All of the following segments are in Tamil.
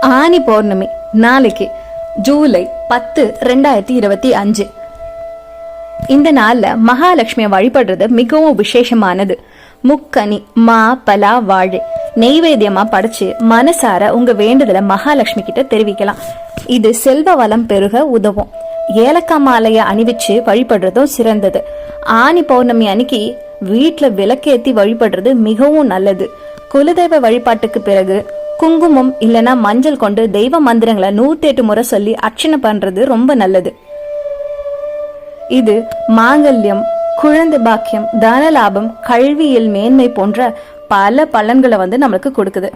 ஆனி பௌர்ணமி நாளைக்கு ஜூலை பத்து ரெண்டாயிரத்தி இருபத்தி அஞ்சு. இந்த நாள்ல மகாலட்சுமியை வழிபடுறது மிகவும் விசேஷமானது. முக்கனி மா பலா வாழை நெய்வேத்தியமா படைச்சு மனசார உங்க வேண்டுதலை மகாலட்சுமி கிட்ட தெரிவிக்கலாம். இது செல்வ வளம் பெருக உதவும். ஏலக்காய் மாலையை அணிவிச்சு வழிபடுறதும் சிறந்தது. ஆனி பௌர்ணமி அன்னைக்கு வீட்டில் விளக்கேற்றி வழிபடுறது மிகவும் நல்லது. குலதெய்வ வழிபாட்டுக்கு பிறகு குங்குமம் இல்லனா மஞ்சள் கொண்டு தெய்வ மந்திரங்களை நூத்தி எட்டு முறை சொல்லி அர்ச்சனை பண்றது ரொம்ப நல்லது. இது மாங்கல்யம் குழந்தை பாக்கியம் தன லாபம் கல்வியில் மேன்மை போன்ற பல பலன்களை வந்து நம்மளுக்கு கொடுக்குது.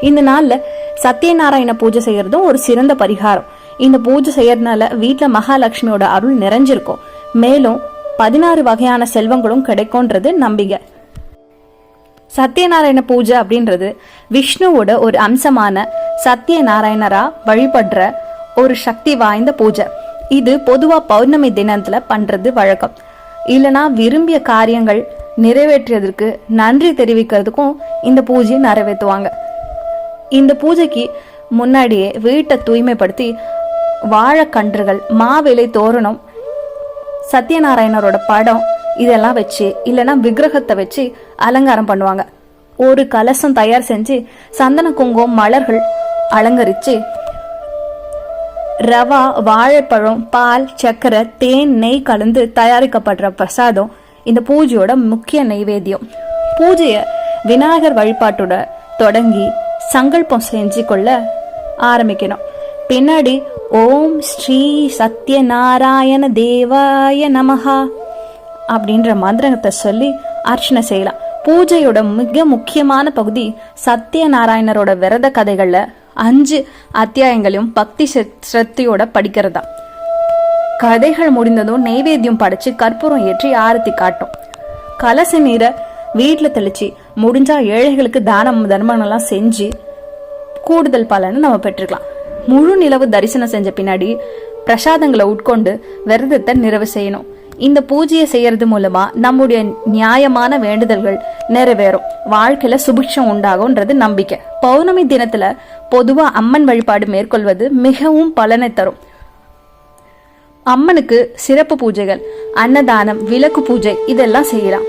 இந்த நாளில் சத்யநாராயண பூஜை செய்யறதும் ஒரு சிறந்த பரிகாரம். இந்த பூஜை செய்யறதுனால வீட்டில் மகாலட்சுமியோட அருள் நிறைஞ்சிருக்கும். மேலும் பதினாறு வகையான செல்வங்களும் கிடைக்கும்ன்றது நம்பிக்கை. சத்யநாராயண பூஜை அப்படின்றது விஷ்ணுவோட ஒரு அம்சமான சத்யநாராயணரா வழிபடுற ஒரு சக்தி வாய்ந்த பூஜை. இது பொதுவாக பௌர்ணமி தினத்தில் பண்ணுறது வழக்கம். இல்லைனா விரும்பிய காரியங்கள் நிறைவேற்றியதற்கு நன்றி தெரிவிக்கிறதுக்கும் இந்த பூஜையை நிறைவேற்றுவாங்க. இந்த பூஜைக்கு முன்னாடியே வீட்டை தூய்மைப்படுத்தி வாழைக்கன்றுகள் மாவிலை தோரணம் சத்யநாராயணரோட படம் இதெல்லாம் வச்சு இல்லைன்னா விக்கிரகத்தை வச்சு அலங்காரம் பண்ணுவாங்க. ஒரு கலசம் தயார் செஞ்சு சந்தன குங்குமம் மலர்கள் அலங்கரிச்சு ரவா வாழைப்பழம் பால் சக்கரை தேன் நெய் கலந்து தயாரிக்கப்படுற பிரசாதம் இந்த பூஜையோட முக்கிய நைவேத்தியம். பூஜையை விநாயகர் வழிபாட்டோட தொடங்கி சங்கல்பம் செஞ்சு கொள்ள ஆரம்பிக்கணும். பின்னாடி ஓம் ஸ்ரீ சத்யநாராயண தேவாய நமஹா. அப்படின்ற மந்திரத்தை சொல்லி அர்ச்சனை செய்யலாம். பூஜையோட மிக முக்கியமான பகுதி சத்யநாராயணரோட விரத கதைகள்ல அஞ்சு அத்தியாயங்களையும் பக்தி சிர- படிக்கிறதா கதைகள் முடிந்ததும் நெய்வேத்தியம் படைச்சு கற்பூரம் ஏற்றி ஆரத்தி காட்டும். கலச நீரை வீட்டில் தெளிச்சு முடிஞ்சா ஏழைகளுக்கு தானம் தர்மங்கள்லாம் செஞ்சு கூடுதல் பலனை நம்ம பெற்றுக்கலாம். முழு நிலவு தரிசனம் செஞ்ச பின்னாடி பிரசாதங்களை உட்கொண்டு விரதத்தை நிறைவு செய்யணும். இந்த பூஜையை செய்யறது மூலமா நம்முடைய நியாயமான வேண்டுதல்கள் நிறைவேறும். வாழ்க்கையில சுபிக்ஷம் உண்டாகும்ன்றது நம்பிக்கை. பௌர்ணமி தினத்துல பொதுவா அம்மன் வழிபாடு மேற்கொள்வது மிகவும் பலனை தரும். அம்மனுக்கு சிறப்பு பூஜைகள் அன்னதானம் விளக்கு பூஜை இதெல்லாம் செய்யலாம்.